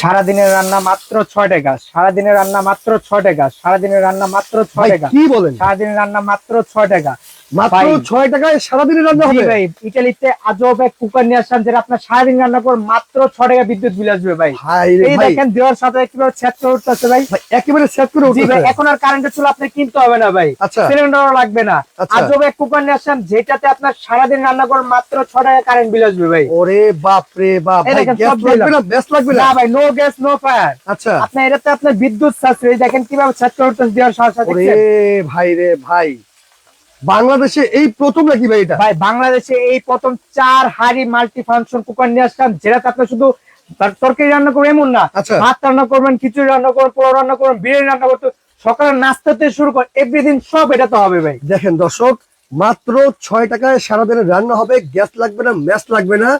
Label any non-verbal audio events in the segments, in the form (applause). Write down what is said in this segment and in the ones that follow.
সারাদিনের রান্না মাত্র ছয় টাকা সারাদিনের রান্না মাত্র ছয় টাকা সারাদিনের রান্না মাত্র ছয় টাকা কি বলেন? সারাদিনের রান্না মাত্র ছয় টাকা মাত্র ছয় টাকায় সারাদিনের রান্না হবে? ভাই ইটালিতে আজব এক কুকার নিয়ে আসলাম যেটা আপনার সারাদিন রান্না করে মাত্র ছয় টাকা বিদ্যুৎ বিল আসবে ভাই। এই দেখেন দেওয়ার সাথে কীভাবে ছেদ করে উঠতেছে ভাই। ভাই, একেবারে সেট করে জি ভাই এখন আর কারেন্টের চুলা আপনি কিনতে হবে না ভাই। আচ্ছা। সিলিন্ডারও লাগবে না। আচ্ছা। আজব এক কুকার নিয়ে আসলাম যেটাতে আপনার সারাদিন রান্না করে মাত্র ছয় টাকা কারেন্ট বিল আসবে ভাই। ওরে বাপ। রে বাপ ভাই গ্যাস লাগবে না? গ্যাস লাগবে না? ভাই নো গ্যাস নো ফায়ার আচ্ছা। এটাতে আপনার বিদ্যুৎ সাশ্রয়। দেখেন কীভাবে উঠতেছে দেওয়ার সাথে ভাই রে ভাই। বাংলাদেশে এই প্রথম নাকি ভাই এটা? ভাই বাংলাদেশে এই প্রথম চার হাড়ি মাল্টি ফাংশন কুকার নিয়ে আসলাম যেটাতে আপনি শুধু তরকারি রান্না করবেন এমন না আচ্ছা। ভাত রান্না করবেন খিচুড়ি রান্না করবেন পোলাও রান্না করবেন বিরিয়ানি রান্না করতে সকালের নাস্তাতে শুরু করে এভরিদিন সব এটা তো হবে ভাই। দেখেন দর্শক মাত্র ছয় টাকায় সারাদিনের রান্না হবে গ্যাস লাগবে না ম্যাচ লাগবে না।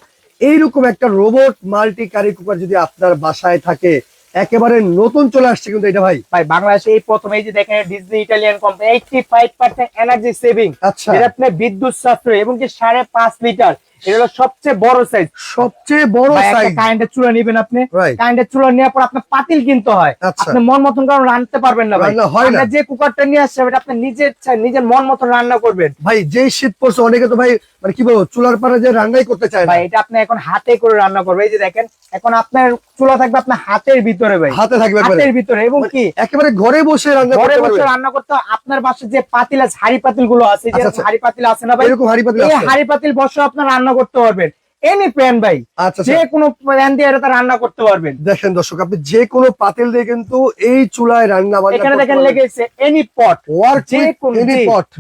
এইরকম একটা রোবট মাল্টি কারি কুকার যদি আপনার বাসায় থাকে একেবারে নতুন চলে আসছে কিন্তু এটা ভাই। ভাই বাংলাদেশে এই প্রথম এই যে দেখেন Disney Italian company eighty five percent energy saving আচ্ছা। এর আপনার বিদ্যুৎ সাশ্রয় এবং যে সাড়ে পাঁচ লিটার। এটা হলো সবচেয়ে বড় সাইজ সবচেয়ে বড় সাইজ কারেন্টের চুলা নিবেন আপনি। কারেন্টের চুলা নেওয়ার পর আপনার পাতিল কিনতে হয়। আচ্ছা। আপনি মন মতন কারণ রান্নতে পারবেন না ভাই। রান্না না। আমরা যে কুকারটা নিয়ে আসছে ওটা আপনি নিজের নিজের মন মতন রান্না করবেন। ভাই যে শীত পড়ছে অনেকে তো ভাই মানে কি বলব চুলার পারে যে রান্নাই করতে চায় ভাই এটা আপনি এখন হাতে করে রান্না করবে এই যে দেখেন এখন আপনার চুলা থাকবে আপনার হাতের ভিতরে ভাই। হাতে থাকবে হাতের ভিতরে। এবং কি? একেবারে ঘরে বসে রান্না ঘরে বসে রান্না করতে আপনার বাসায় যে পাতিল আছে হাড়ি পাতিলগুলো আছে যে আচ্ছা, আচ্ছা। হাড়ি পাতিল আছে না ভাই? এরকম হাড়ি পাতিল এই হাড়ি পাতিল বসে আপনার রান্না করতে পারবেন। এনি প্যান ভাই আচ্ছা যে আচ্ছা। কোনো প্যান দিয়ে এটা রান্না করতে পারবেন। দেখেন দর্শক আপনি যে কোনো পাতিল দিয়ে কিন্তু এই চুলায় রান্না বান্না এখানে দেখেন লেগেছে এনি পট যে কোন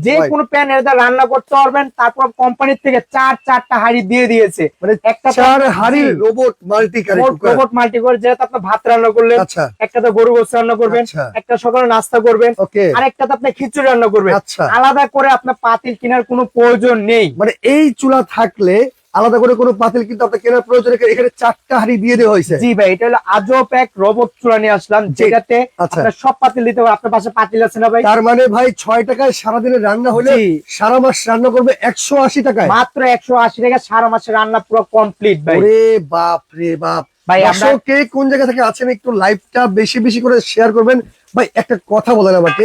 যে কোনো প্যান এটা রান্না করতে পারবেন। তারপর কোম্পানির থেকে চার চারটা হাড়ি দিয়ে দিয়েছে। মানে একটা চার হাড়ির রোবট মাল্টি রোবট মাল্টি করে। যেটা আপনি ভাত রান্না করলেন আচ্ছা। একটাতে গরু গোস্ত রান্না করবেন আচ্ছা। একটা সকালে নাস্তা করবেন ওকে। আরেকটাতে আপনি খিচুড়ি রান্না করবেন। আচ্ছা। আলাদা করে আপনার পাতিল কেনার কোনো প্রয়োজন নেই। মানে এই চুলা থাকলে আলাদা করে কোনো পাতিল কিন্তু আপনার কেনার প্রয়োজন এখানে চারটা হাড়ি দিয়ে দেওয়া হয়েছে। জি ভাই এটা হলো আজও প্যাক রোবট চুলা নিয়ে আসলাম যেটাতে আচ্ছা। সব পাতিল দিতে পারবেন আপনার পাশে পাতিল আছে না ভাই? তার মানে ভাই ছয় টাকায় সারাদিনের রান্না হলে সারা মাস রান্না করবে একশো আশি টাকায়। মাত্র একশো আশি টাকা সারা মাসের রান্না পুরো কমপ্লিট ভাই। ওরে বাপ রে বাপ। ভাই আমরা কে কোন জায়গা থেকে আছেন একটু লাইভটা বেশি বেশি করে শেয়ার করবেন? ভাই একটা কথা বলেন আমাকে।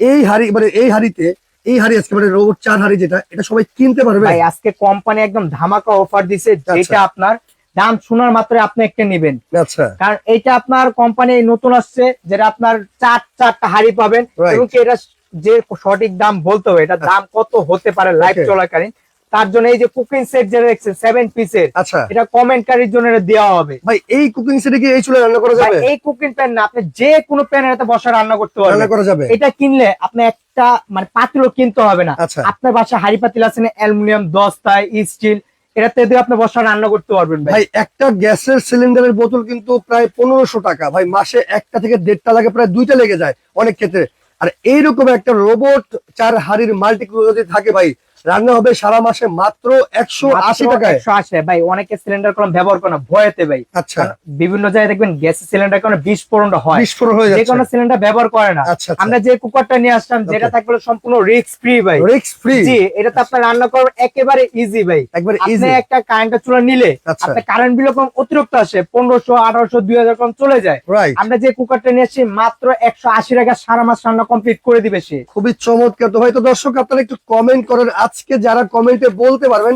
এই হাড়ি মানে এই হাড়িতে এই হাড়ি আজকে মানে রোবট চার হাড়ি যেটা এটা সবাই কিনতে পারবে। ভাই আজকে কোম্পানি একদম ধামাকা অফার দিছে আচ্ছা। যেটা আপনার দাম শোনার মাত্র আপনি একটা নেবেন। আচ্ছা। কারণ এটা আপনার কোম্পানি নতুন আসছে যেটা আপনার চার চারটা হাড়ি পাবেন। কিন্তু এবং এটা যে সঠিক দাম বলতে হবে এটা দাম কত হতে পারে লাইভ চলাকালীন তার জন্য এই যে কুকিং সেট যেটা দেখছেন সেভেন পিসের আচ্ছা। এটা কমেন্টকারীর জন্য এটা দেওয়া হবে। ভাই এই কুকিং সেটে কি এই চুলা রান্না করা যাবে? এই কুকিং প্যান না আপনি যে কোনো প্যান এটাতে বসা রান্না করতে পারবেন। রান্না করা যাবে। এটা কিনলে আপনি একটা মানে পাতিলও কিনতে হবে না। আচ্ছা। আপনার বাসায় হাড়ি পাতিল আছে না অ্যালুমিনিয়াম দস্তায় স্টিল এটাতে দিয়ে আপনি বসা রান্না করতে পারবেন ভাই। ভাই একটা গ্যাসের সিলিন্ডারের বোতল কিন্তু প্রায় পনেরোশো টাকা। ভাই মাসে একটা থেকে দেড়টা লাগে প্রায় দুইটা লেগে যায় অনেক ক্ষেত্রে। আর এইরকম একটা রোবট চার হাড়ির মাল্টি যদি থাকে ভাই রান্না হবে সারা মাসে মাত্র একশো আশি টাকায়। একশো আশি ভাই অনেকে সিলিন্ডার কলম ব্যবহার করে না ভয়েতে ভাই। আচ্ছা। বিভিন্ন জায়গায় দেখবেন গ্যাসের সিলিন্ডার কারণে বিস্ফোরণ হয়। বিস্ফোরণ হয়ে যে কোনো সিলিন্ডার ব্যবহার করে না। আচ্ছা আমরা যে কুকারটা নিয়ে আসলাম যেটা থাকবে সম্পূর্ণ রিস্ক ফ্রি ভাই। রিক্স ফ্রি জি এটাতে আপনার রান্না করার একেবারে ইজি ভাই। একবার আপনি ইজি একটা কারেন্টের চুলা নিলে আচ্ছা। আপনার কারেন্ট বিল কম অতিরিক্ত আসে পনেরোশো আঠারোশো দুই হাজার কম চলে যায়। রাইট আমরা যে কুকারটা নিয়ে আসছি মাত্র একশো আশি টাকা সারা মাস রান্না কমপ্লিট করে দিবে সে। খুবই চমৎকার। তো ভাই তো দর্শক আপনারা একটু কমেন্ট করেন আজকে যারা কমেন্টে বলতে পারবেন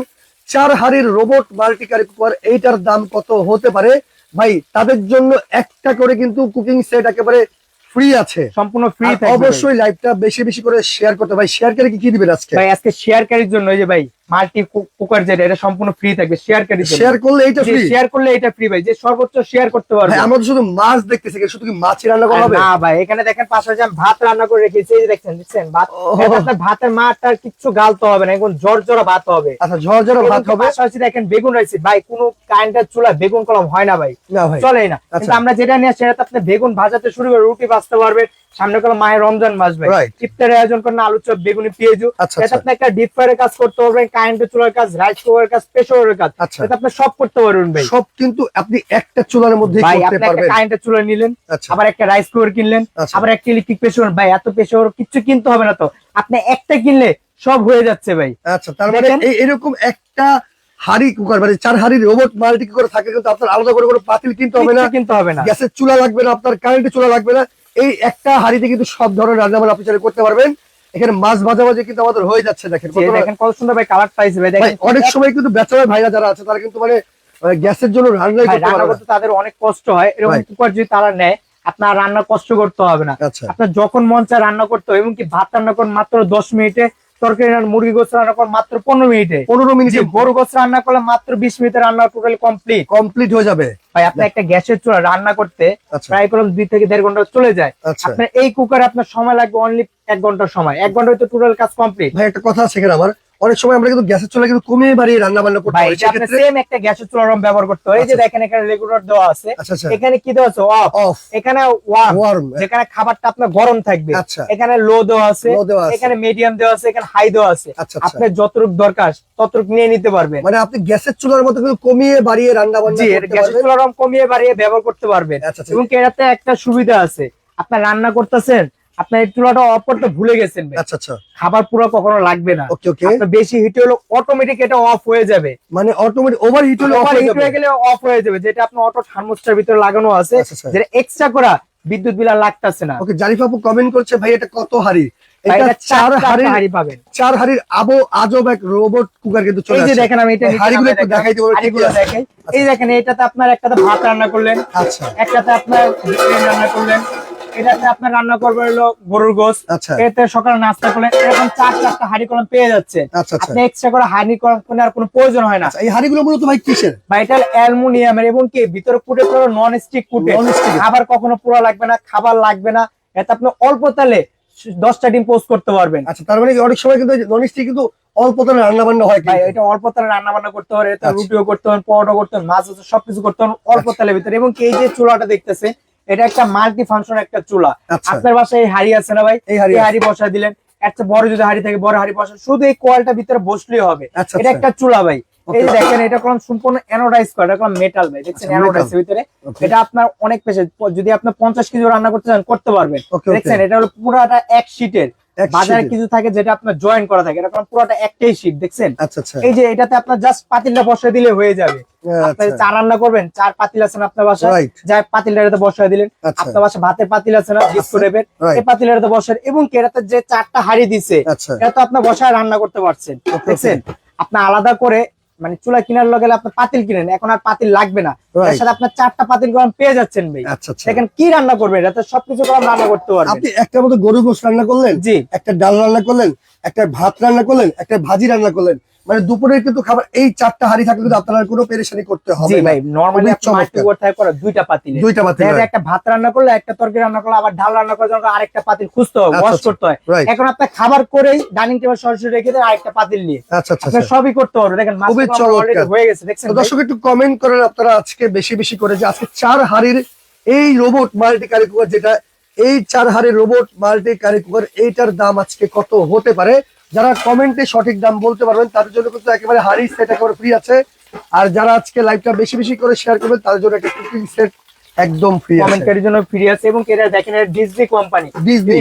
চার হাড়ির রোবট মাল্টিকারি কুকার এইটার দাম কত হতে পারে? ভাই তাদের জন্য একটা করে কিন্তু কুকিং সেট একেবারে ফ্রি আছে। সম্পূর্ণ ফ্রি অবশ্যই লাইভটা বেশি বেশি করে শেয়ার করতে ভাই শেয়ার করে কি কি দিবেন আজকে? ভাই আজকে শেয়ার শেয়ারকারীর জন্য এই যে ভাই মাল্টি কুকার যেটা এটা সম্পূর্ণ ফ্রি থাকবে শেয়ারকারীর জন্য শেয়ার করলে এইটা ফ্রি শেয়ার করলে এটা ফ্রি ভাই যে সর্বোচ্চ শেয়ার করতে পারবে। আমরা তো শুধু মাছ দেখতেছি শুধু কি মাছই রান্না করা হবে? না ভাই এখানে দেখেন পাশাপাশি আমি ভাত রান্না করে রেখেছি এই যে দেখছেন দেখছেন? ভাত এটা আপনার ভাতের মাঠটা কিচ্ছু গালতে হবে না এখন জোর জোর ভাত হবে। আচ্ছা ঝরঝরে ভাত এবং হবে? পাশাপাশি দেখেন বেগুন রয়েছে। ভাই কোনো কারেন্টের চুলা বেগুন কলম হয় না ভাই। না ভাই। চলেই না। আচ্ছা। কিন্তু আমরা যেটা নিয়ে সেটাতে আপনি বেগুন ভাজাতে শুরু করে রুটি ভাজতে পারবেন সামনে কোনো মায়ের রমজান মাস ভাই. ইফতারের আয়োজন করেন আলু চপ বেগুনি পেঁয়াজু। আচ্ছা এটা আচ্ছা আপনি একটা ডিপ ফ্রাইয়ের কাজ করতে পারবেন কারেন্টের চুলার কাজ রাইস কুকারের কাজ প্রেসারের কাজ। আচ্ছা। এটা আপনি সব করতে পারবেন ভাই। সব কিন্তু আপনি একটা চুলার মধ্যে করতে আপনি একটা পারবেন। কারেন্টের চুলা নিলেন আবার একটা রাইস কুকার কিনলেন আবার একটা ইলেকট্রিক প্রেসার ভাই এত প্রেসার কিছু কিনতে হবে না তো। আপনি একটা কিনলে সব হয়ে যাচ্ছে ভাই। আচ্ছা তার মানে এরকম একটা হাড়ি কুকার মানে চার হাড়ি রোবট মাল্টি কুকার থাকে কিন্তু আপনার আলাদা করে কোনো পাতিল কিনতে হবে না। কিনতে হবে না। গ্যাসের চুলা লাগবে না আপনার কারেন্টের চুলা লাগবে না। এই একটা হাড়িতে কিন্তু সব ধরনের রান্না বান্না আপনি চাইলে করতে পারবেন। এখানে মাছ ভাজাভাজি কিন্তু আমাদের হয়ে যাচ্ছে দেখেন কত- দেখেন কত সুন্দর ভাই কালার পাইছে ভাই দেখেন। অনেক সময় কিন্তু বেচারা ভাইরা যারা আছে তারা কিন্তু মানে গ্যাসের জন্য রান্না। করতে তাদের অনেক কষ্ট হয়। এরকম কুকার যদি তারা নেয় আপনার রান্না কষ্ট করতে হবে না। আচ্ছা। আপনার যখন মন চায় রান্না করতে হবে এবং কি ভাত রান্না করেন মাত্র দশ মিনিটে তরকারি রান্না মুরগি গোস রান্না করেন মাত্র পনেরো মিনিটে। পনেরো মিনিটে। গরু গোস রান্না করলে মাত্র বিশ মিনিটে রান্না টোটালি কমপ্লিট কমপ্লিট হয়ে যাবে। ভাই আপনার একটা গ্যাসের চুলা রান্না করতে ফ্রাই প্রায় করলাম দুই থেকে দেড় ঘণ্টা চলে যায়। আচ্ছা। আপনার এই কুকারে আপনার সময় লাগবে অনলি এক ঘণ্টার সময়। এক ঘণ্টা হয়তো টোটাল কাজ কমপ্লিট ভাই একটা কথা আছে আমার। অনেক সময় আমরা কিন্তু গ্যাসের চুলা কিন্তু কমিয়ে বাড়িয়ে রান্না বান্না করতে সেক্ষেত্রে সেম একটা গ্যাসের চুলা রকম ব্যবহার করতে হয়। এই যে আচ্ছা। দেখেন এখানে রেগুলার দেওয়া আছে। আচ্ছা আচ্ছা। এখানে কি দেওয়া আছে? অফ অফ এখানে ওয়ার্ম যেখানে খাবারটা আপনার গরম থাকবে। আচ্ছা। এখানে লো দেওয়া আছে। এখানে মিডিয়াম দেওয়া আছে। এখানে হাই দেওয়া আছে। আচ্ছা আচ্ছা। আপনার যতটুক দরকার ততটুক নিয়ে নিতে পারবেন। মানে আপনি গ্যাসের চুলার মতো কিন্তু কমিয়ে বাড়িয়ে রান্না বান্না গ্যাসের পারবেন। চুলা রকম কমিয়ে বাড়িয়ে ব্যবহার করতে পারবেন। আচ্ছা আচ্ছা। এবং এটাতে একটা সুবিধা আছে? আপনার রান্না করতেছেন আপনার এই চুলাটা অফ করতে ভুলে গেছেন আচ্ছা আচ্ছা। খাবার পুরো কখনো লাগবে না। ওকে ওকে। আপনার বেশি হিট হলো অটোমেটিক এটা অফ হয়ে যাবে। মানে অটোমেটিক ওভার হিট হলে off হয়ে যাবে। গেলে অফ হয়ে যাবে যেটা আপনার অটো থার্মোস্টার ভিতরে লাগানো আছে আচ্ছা, আচ্ছা। যেটা এক্সট্রা করা বিদ্যুৎ বিল আর লাগতেছে না। ওকে জারিফ আপু কমেন্ট করছে ভাই এটা কত হাড়ি? এটা চার হাড়ির হাড়ি পাবেন। চার হাড়ির আবো আজব এক রোবট কুকার কিন্তু চলে এই যে দেখেন আমি এটা হাড়িগুলো একটু দেখাই। দেখাইতে বলো, হাড়িগুলো ঠিকই দেখেন এই দেখেন এটাতে আপনার একটাতে ভাত রান্না করলেন আচ্ছা। একটাতে আপনার রান্না করলেন। এটাতে আপনার রান্না করবেন হলো গরুর গোস আচ্ছা। এতে সকালে নাস্তা এরকম চার চারটা হাড়ি কলম পেয়ে যাচ্ছেন আচ্ছা আচ্ছা। আপনি এক্সট্রা করে হাড়ি কলম কেনার কোনো প্রয়োজন হয় না। এই হাড়িগুলো মূলত ভাই কিসের? বা অ্যালুমিনিয়ামের এবং কি ভিতরে কুটে পুরো নন স্টিক কুটে খাবার কখনো পুরো লাগবে না খাবার লাগবে না। এতে আপনি অল্প তেলে দশটা ডিম পোস্ট করতে পারবেন। আচ্ছা তার মানে অনেক সময় কিন্তু নন স্টিক কিন্তু অল্প তেলে রান্না বান্না হয় ভাই এটা অল্প তেলে রান্না বান্না করতে পারে। রুটিও করতে পারেন পরোটা করতে পারেন মাছ সবকিছু করতে পারেন অল্প। তেলের ভিতরে। এবং কি এই যে চুলাটা দেখতেছেন এটা একটা মাল্টি ফাংশন একটা চুলা। আচ্ছা। আপনার বাসায় এই হাড়ি আছে না ভাই? এই হাড়ি বসা দিলেন। একটা বড় যদি হাড়ি থাকে বড় হাড়ি বসা শুধু এই কোয়ালটা ভিতরে বসলেই হবে। আচ্ছা এটা আচ্ছা। একটা চুলা ভাই। এই দেখেন এটা কোন সম্পূর্ণ অ্যানোডাইজ করা এটা কোন মেটাল ভাই। দেখছেন অ্যানোডাইজ ভিতরে। এটা আপনার অনেক পেশে যদি আপনি পঞ্চাশ কেজি রান্না করতে চান করতে পারবেন. দেখছেন এটা হলো পুরাটা এক শীটের বাজারে কিছু থাকে যেটা আপনার জয়েন করা থাকে। এরকম পুরোটা একটাই শীট দেখছেন? আচ্ছা আচ্ছা। এই যে এটাতে আপনার জাস্ট পাতিলটা বসে দিলে হয়ে যাবে। আপনি আচ্ছা চা রান্না করবেন চার পাতিল আছেন আপনার বাসায়? পাতিলটাতে দিলেন। আপনার বাসায় ভাতের পাতিল আছে না. এই পাতিলটাতে এবং কেরাতে যে চারটা হাড়ি দিছে এটা তো আপনার বসায় রান্না করতে পারছেন দেখছেন? আপনার আলাদা করে মানে চুলা কিনার লগে আপনি পাতিল কিনেন। এখন আর পাতিল লাগবে না. এর সাথে আপনার চারটা পাতিল গরম পেয়ে যাচ্ছেন ভাই। আচ্ছা আচ্ছা। দেখেন কি রান্না করবেন এটাতে সবকিছু গরম রান্না করতে পারবেন। আপনি একটা মতো গরু গোশ রান্না করলেন জি। একটা ডাল রান্না করলেন একটা ভাত রান্না করলেন একটা ভাজি রান্না করলেন। মানে দুপুরের কিন্তু খাবার এই চারটা হাড়ি থাকলে কিন্তু আপনার কোনো পেরেশানি করতে হবে ভাই নরমালি আপনি। থাকে করা দুইটা পাতিল। দুইটা পাতিল একটা ভাত রান্না করলে একটা তরকারি রান্না করলে আবার ডাল রান্না করার জন্য আরেকটা পাতিল খুঁজতে হয় আচ্ছা, ওয়াশ আচ্ছা। করতে হয়। এখন আপনার খাবার করেই ডাইনিং টেবিল সরাসরি রেখে দেয় আরেকটা পাতিল নিয়ে। আচ্ছা আচ্ছা আপনি আচ্ছা। সবই করতে হবে। দেখেন already চমৎকার। হয়ে গেছে দেখছেন দর্শক একটু কমেন্ট করেন আপনারা আজকে বেশি বেশি করে যে আজকে চার হাড়ির এই রোবট মাল্টি কারি কুকার যেটা এই চার হাড়ির রোবট মাল্টি কারি কুকার এইটার দাম আজকে কত হতে পারে? যারা কমেন্টে সঠিক দাম বলতে পারবেন, তাদের জন্য কিন্তু একেবারে হারি সেট একেবারে ফ্রি আছে। আর যারা আজকে লাইভটা বেশি বেশি করে শেয়ার করবেন, তাদের জন্য একটা কুকিং সেট একদম ফ্রি কমেন্টারির জন্য ফ্রি আছে এবং এটা দেখেন এটা ডিজনি কোম্পানি ডিজনি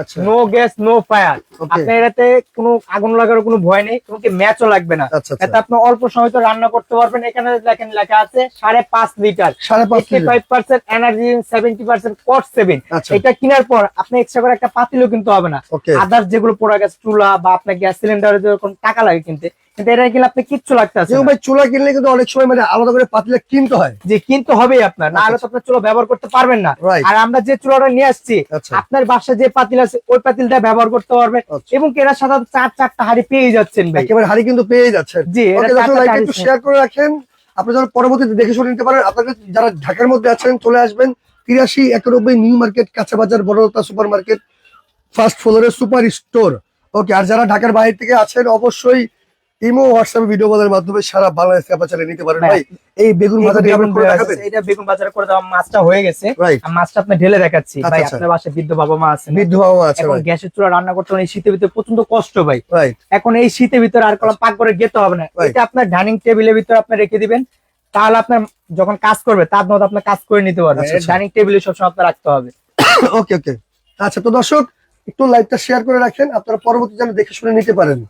আচ্ছা। No gas no fire Okay. আপনার এটাতে কোনো আগুন লাগার কোনো ভয় নেই এমনকি ম্যাচও লাগবে না। আচ্ছা এতে আচ্ছা আপনি অল্প সময় তো রান্না করতে পারবেন। এখানে দেখেন লেখা আছে সাড়ে পাঁচ লিটার সাড়ে পাঁচ eighty five percent energy seventy percent cost saving আচ্ছা। এটা কেনার পর আপনি এক্সট্রা করে একটা পাতিলও কিনতে হবে না। ওকে আদার্স যেগুলো পোড়া গ্যাস চুলা বা আপনার গ্যাস সিলিন্ডারে যখন টাকা লাগে কিন্তু এটা কিনলে আপনি কিচ্ছু লাগতে আছে যেমন ভাই চুলা কিনলে কিন্তু অনেক সময় মানে আলাদা করে পাতিলে কিনতে হয়। যে কিনতে হবেই আপনার না হলে তো আপনার চুলা ব্যবহার করতে পারবেন না. আর আমরা যে চুলাটা নিয়ে আসছি আচ্ছা। আপনার বাসায় যে পাতিল আছে ওই পাতিলটা ব্যবহার করতে পারবেন। আচ্ছা। এবং এরা সাধারণত চার চারটা হাড়ি পেয়ে যাচ্ছেন ভাই। একেবারে হাড়ি কিন্তু পেয়ে যাচ্ছেন। জি একটু শেয়ার করে রাখেন। আপনারা যারা পরবর্তীতে দেখে শুনে নিতে পারেন। আপনাদের যারা ঢাকার মধ্যে আছেন চলে আসবেন। তিরাশি একানব্বই নিউ মার্কেট কাঁচা বাজার বড়লতা সুপার মার্কেট ফার্স্ট ফ্লোরের সুপার স্টোর ওকে আর যারা ঢাকার বাইরে থেকে আছেন অবশ্যই ইমো হোয়াটসঅ্যাপ ভিডিও কলের মাধ্যমে সারা বাংলাদেশ চালিয়ে নিতে পারেন। ভাই এই বেগুন বেগুন করে ভাজা দেখাবেন। এটা বেগুন বাজারে করে দেওয়া মাছটা হয়ে গেছে। মাছটা আপনি ঢেলে দেখাচ্ছি। আচ্ছা, ভাই আচ্ছা। আপনার বাসায় বৃদ্ধ বাবা মা আছে বৃদ্ধ বাবা আছে এখন গ্যাসের চুলা রান্না করতে এই শীতের ভিতরে প্রচণ্ড কষ্ট ভাই। এখন এই শীতের ভিতরে আর কোনো পাক করে যেতে হবে না. এটা আপনার ডাইনিং টেবিলের ভিতরে আপনি রেখে দিবেন। তাহলে আপনার যখন কাজ করবে তার মধ্যে আপনার কাজ করে নিতে পারবেন। আচ্ছা। ডাইনিং টেবিলে সবসময় আপনার রাখতে হবে। (coughs) ওকে ওকে। আচ্ছা তো দর্শক একটু লাইভটা শেয়ার করে রাখেন। আপনারা পরবর্তী যেন দেখে শুনে নিতে পারেন।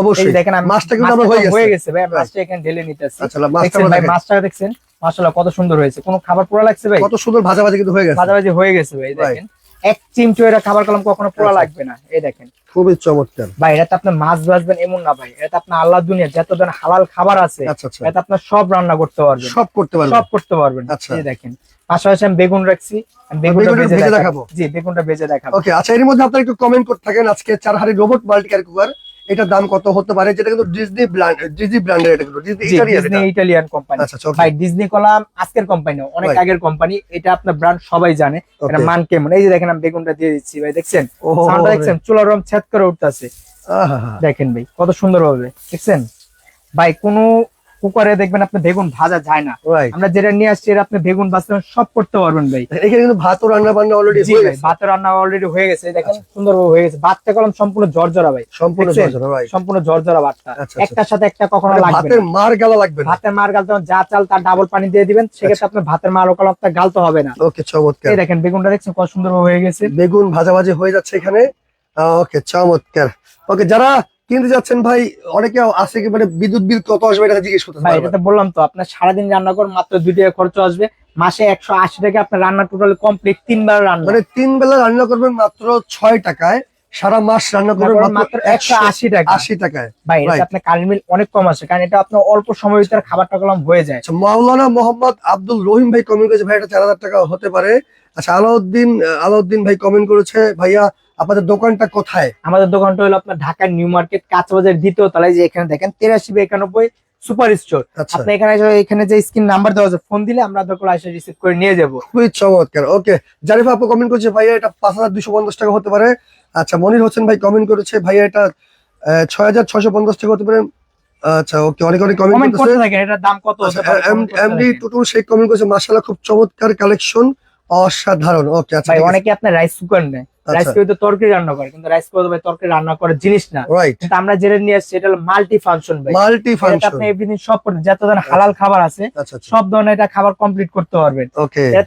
অবশ্যই। দেখেন মাছটা কিন্তু আমরা হয়ে গেছে। ভাই মাছটা এখানে ঢেলে নিতেছি। আচ্ছা মাছটা ভাই মাছটা দেখছেন? মাশাআল্লাহ কত সুন্দর হয়েছে। কোনো খাবার পোড়া লাগছে ভাই? কত সুন্দর ভাজা ভাজা কিন্তু হয়ে গেছে। ভাজাভাজি হয়ে গেছে ভাই দেখেন। এক চিমচো এটা খাবার কলম কখনো পোড়া আচ্ছা। লাগবে না এই দেখেন। খুবই চমৎকার। ভাই এটা আপনি মাছ ভাজবেন এমন না ভাই এটা আপনার আল্লাহ দুনিয়া যত ধরনের হালাল খাবার আছে আচ্ছা আচ্ছা। এটা আপনার সব রান্না করতে পারবেন। সব করতে পারবেন। সব করতে পারবেন। এই দেখেন। পাশাপাশি আমি বেগুন রাখছি বেগুনটা ভেজে দেখাবো? জি বেগুনটা ভেজে দেখাবো। ওকে আচ্ছা এর মধ্যে আপনারা একটু কমেন্ট করতে থাকেন আজকে চার হাড়ি রোবট মাল্টিকার কুকার এটার দাম কত হতে পারে? যেটা কিন্তু ডিজনি ব্র্যান্ড ডিজনি ব্র্যান্ডের এটা কিন্তু। ডিজনি ইটালিয়ান কোম্পানি ভাই ডিজনি কলাম আজকের কোম্পানি অনেক আগের কোম্পানি এটা আপনার ব্র্যান্ড সবাই জানে। এটা মান মান কেমন? এই যে দেখেন আমি বেগুনটা দিয়ে দিচ্ছি ভাই দেখছেন? সাউন্ডটা দেখছেন? চুলার রং ছেদ করে উঠতেছে। আহা, দেখেন ভাই কত সুন্দর হবে দেখছেন? ভাই কোনো কুকারে দেখবেন আপনি বেগুন ভাজা যায় না. আমরা যেটা নিয়ে আসছি এটা আপনি বেগুন ভাজতে সব করতে পারবেন ভাই। এখানে কিন্তু ভাতও রান্না বান্না অলরেডি হয়ে ভাতের রান্না অলরেডি হয়ে গেছে দেখেন সুন্দর হয়ে গেছে। ভাতটা কলম সম্পূর্ণ জর্জরা ভাই সম্পূর্ণ? ঝরঝরা, right. সম্পূর্ণ জর্জরা ভাতটা। আচ্ছা, আচ্ছা। একটার সাথে একটা কখনো মানে লাগবে ভাতের মার গালা লাগবে ভাতের মার গালতে হবে, যা চাল তার ডাবল পানি দিয়ে দিবেন আচ্ছা। সেক্ষেত্রে আপনার ভাতের মার কলম আপনার গালতে হবে না। ওকে চমৎকার। এই দেখেন বেগুনটা দেখছেন কত সুন্দর হয়ে গেছে। বেগুন ভাজাভাজি হয়ে যাচ্ছে এখানে। ওকে চমৎকার। ওকে যারা কিনতে যাচ্ছেন ভাই অনেকে আছে কি মানে বিদ্যুৎ বিল কত আসবে এটা জিজ্ঞেস করতে ভাই এটা তো বললাম তো আপনার সারাদিন রান্না করেন মাত্র দুই টাকা খরচ আসবে মাসে একশো আশি টাকা আপনার রান্না টোটাল কমপ্লিট তিনবার রান্না। মানে তিন বেলা রান্না করবেন মাত্র ছয় টাকায় সারা মাস রান্না করবেন মাত্র একশো আশি টাকা। আশি টাকায়। ভাই এটা আপনার কারেন্ট বিল অনেক কম আসে কারণ এটা আপনার অল্প সময়ের ভিতরে খাবারটা কলম হয়ে যায়। আচ্ছা মাওলানা মোহাম্মদ আব্দুল রহিম ভাই কমেন্ট করেছে ভাই এটা চার হাজার টাকা হতে পারে। আচ্ছা আলাউদ্দিন আলাউদ্দিন ভাই কমেন্ট করেছে ভাইয়া আপনাদের দোকানটা কোথায়? আমাদের দোকানটা হলো আপনার ঢাকার নিউ মার্কেট কাঁচবাজার দ্বিতীয় তলায় যে এখানে দেখেন তেরাশি বা একানব্বই সুপার স্টোর। আচ্ছা। আপনি এখানে এখানে যে স্ক্রিন নাম্বার দেওয়া আছে ফোন দিলে আমরা দোকান এসে রিসিভ করে নিয়ে যাব। খুবই চমৎকার। ওকে জারিফা আপু কমেন্ট করছে ভাইয়া এটা পাঁচ হাজার দুশো পঞ্চাশ টাকা হতে পারে। আচ্ছা মনির হোসেন ভাই কমেন্ট করেছে ভাইয়া এটা ছয় হাজার ছশো পঞ্চাশ টাকা হতে পারে। আচ্ছা ওকে অনেক অনেক কমেন্ট করতে থাকেন এটার দাম কত হতে পারে এমডি। টুটুল শেখ কমেন্ট করেছে মাশাআল্লাহ খুব চমৎকার কালেকশন অসাধারণ। ওকে আচ্ছা ভাই অনেকে আপনার রাইস কুকার নেয়। রাইস কুকার তো তরকারি রান্না করে কিন্তু রাইস কুকার ভাই তরকারি রান্না করার জিনিস না। কিন্তু আমরা যেটা নিয়ে আসছি এটা হলো মাল্টি ফাংশন ভাই। মাল্টি ফাংশন আপনি এভরিথিং সব করতে যত ধরনের হালাল খাবার আছে আচ্ছা আচ্ছা। সব ধরনের এটা খাবার কমপ্লিট করতে পারবেন।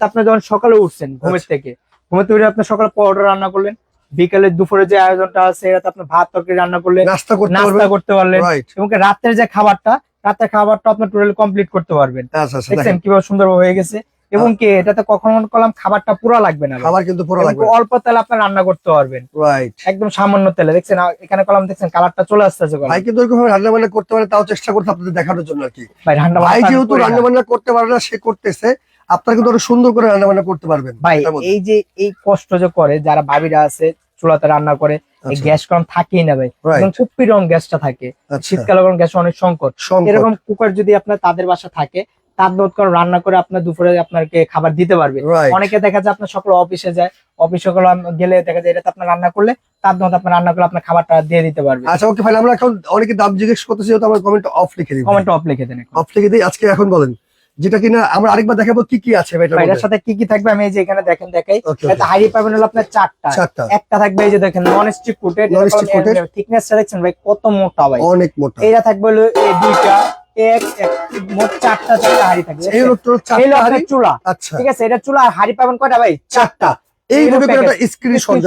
আপনি যখন সকালে উঠছেন ঘুমের আচ্ছা। থেকে ঘুমের থেকে আপনি সকালে পরোটা রান্না করলেন বিকালে দুপুরে যে আয়োজনটা আছে এটাতে আপনি ভাত তরকারি রান্না করলেন নাস্তা করতে পারলেন। এবং রাতের যে খাবারটা রাতের খাবারটা আপনি টোটাল কমপ্লিট করতে পারবেন। আচ্ছা আচ্ছা দেখছেন কীভাবে সুন্দর হয়ে গেছে। এবং কি এটাতে কখনো করলাম খাবারটা পুরো লাগবে না খাবার কিন্তু পুরো লাগবে। অল্প তেলে আপনি রান্না করতে পারবেন। রাইট একদম সামান্য তেলে। দেখছেন এখানে কলম দেখছেন কালারটা চলে আসতেছে। ভাই কিন্তু ওরকম রান্না বান্না করতে পারে তাও চেষ্টা করতে আপনাদের দেখানোর জন্য আর কি। ভাই রান্না ভাই যেহেতু রান্না বান্না করতে পারে না সে করতেছে আপনারা কিন্তু ওটা সুন্দর করে রান্না বান্না করতে পারবেন। ভাই এই যে এই কষ্ট যে করে যারা ভাবিরা আছে চুলাতে রান্না করে এই আচ্ছা, গ্যাস কম থাকেই না ভাই. এবং কুপ্পি রং গ্যাসটা থাকে। আচ্ছা, শীতকালে গরম গ্যাস অনেক সংকট। এরকম কুকার যদি আপনার তাদের বাসা থাকে তার বোধ করে রান্না করে আপনার দুপুরে আপনাকে খাবার দিতে পারবে। অনেকে দেখা যায় আপনার সকল অফিসে যায় অফিসে গুলো গেলে দেখা যায় এটাতে আপনার রান্না করলে তার আপনার রান্না করলে আপনার খাবারটা দিয়ে দিতে পারবে। আচ্ছা ওকে ভাই আমরা এখন অনেকে দাম জিজ্ঞেস করতেছি আমরা কমেন্ট অফ লিখে দিই কমেন্ট অফ লিখে দেন অফ লিখে দিই আজকে এখন বলেন যেটা কিনা আমরা আরেকবার দেখাবো কি কি আছে এটার? সাথে কি কি থাকবে আমি এই যে এখানে দেখেন দেখাই। Okay, হাড়ি পাবেন হলো আপনার চারটা। একটা থাকবে এই যে দেখেন নন স্টিক কুটেড Non-stick coated। থিকনেসটা দেখছেন ভাই কত মোটা ভাই। অনেক মোটা। এইটা থাকবে হলো দুইটা। এক মোট চারটা চারটা হাড়ি? থাকবে চুলা আচ্ছা। ঠিক আছে? এটা চুলা আর হাড়ি পাবেন কয়টা ভাই? চারটা। এইভাবে একটা স্ক্রিনশট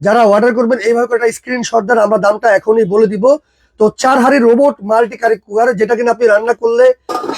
যারা অর্ডার করবেন এইভাবে একটা স্ক্রিনশট দেন। আমরা দামটা এখনই বলে দিব। তো চার হাড়ি রোবট মাল্টি কারি কুকার যেটা কিনা আপনি রান্না করলে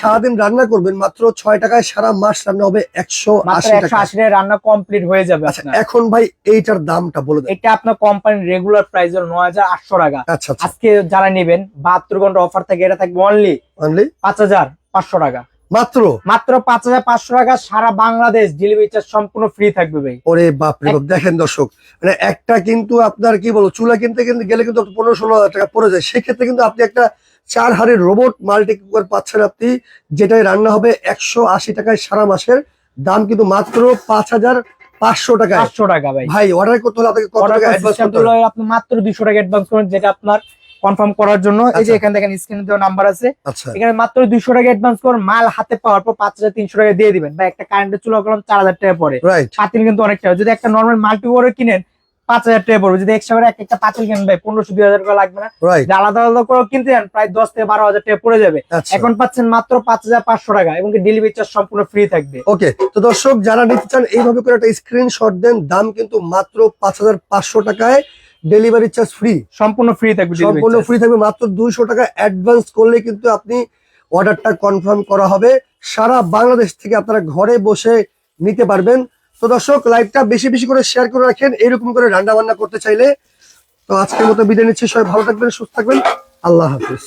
সারাদিন রান্না করবেন মাত্র ছয় টাকায় সারা মাস রান্না হবে একশো আশি টাকা রান্না কমপ্লিট হয়ে যাবে আচ্ছা এখন ভাই এইটার দামটা বলে দেন। এটা আপনার কোম্পানির রেগুলার প্রাইস হল নয় হাজার আটশো টাকা। আচ্ছা আচ্ছা। আজকে যারা নেবেন বাহাত্তর ঘণ্টা অফার থাকে এটা থাকবে অনলি অনলি পাঁচ হাজার পাঁচশো টাকা। মাত্র? মাত্র পাঁচ হাজার পাঁচশো টাকা সারা বাংলাদেশ ডেলিভারি চার্জ সম্পূর্ণ ফ্রি থাকবে ভাই। ওরে বাপরে বাপ দেখেন দর্শক মানে একটা কিন্তু আপনার কি বলব চুলা কিনতে কিন্তু গেলে কিন্তু পনেরো ষোলো হাজার টাকা পড়ে যায়। সেক্ষেত্রে কিন্তু আপনি একটা চার হাড়ের রোবট মাল্টি কুকার পাচ্ছেন আপনি যেটাই রান্না হবে একশো আশি টাকায় সারা মাসের দাম কিন্তু মাত্র পাঁচ হাজার পাঁচশো টাকায়। পাঁচশো টাকা ভাই। ভাই অর্ডার করতে হলে আপনাকে কত টাকা অ্যাডভান্স করতে হবে? আপনি মাত্র দুশো টাকা অ্যাডভান্স করেন যেটা আপনার কনফার্ম করার জন্য এই যে আচ্ছা। এখানে দেখেন স্ক্রিনে দেওয়া নাম্বার আছে। আচ্ছা। এখানে মাত্র দুশো টাকা অ্যাডভান্স করেন মাল হাতে পাওয়ার পর পাঁচ হাজার তিনশো টাকা দিয়ে দিবেন। বা একটা কারেন্টের চুলা করলাম চার হাজার টাকা পরে পাতিল কিন্তু অনেকটা যদি একটা নর্মাল মাল্টি করে কিনেন পাঁচ হাজার টাকা পড়বে। যদি এক্সট্রা করে এক একটা পাতিল কিনেন ভাই পনেরোশো দুই হাজার টাকা লাগবে না। আলাদা আলাদা করে কিনতে যান প্রায় দশ থেকে বারো হাজার টাকা পড়ে যাবে। আচ্ছা। এখন পাচ্ছেন মাত্র পাঁচ হাজার পাঁচশো টাকা এবং ডেলিভারি চার্জ সম্পূর্ণ ফ্রি থাকবে। ওকে তো দর্শক যারা নিতে চান এইভাবে করে একটা স্ক্রিনশট দেন। দাম কিন্তু মাত্র পাঁচ হাজার পাঁচশো টাকায়। Delivery charge free. সম্পূর্ণ ফ্রি থাকবে সম্পূর্ণ ফ্রি থাকবে মাত্র দুইশো টাকা অ্যাডভান্স করলে কিন্তু আপনি অর্ডারটা কনফার্ম করা হবে। সারা বাংলাদেশ থেকে আপনারা ঘরে বসে নিতে পারবেন। তো দর্শক লাইভটা বেশি বেশি করে শেয়ার করে রাখেন এরকম করে রান্না বান্না করতে চাইলে। তো আজকের মতো বিদায় নিচ্ছি সবাই ভালো থাকবেন সুস্থ থাকবেন। আল্লাহ হাফিজ।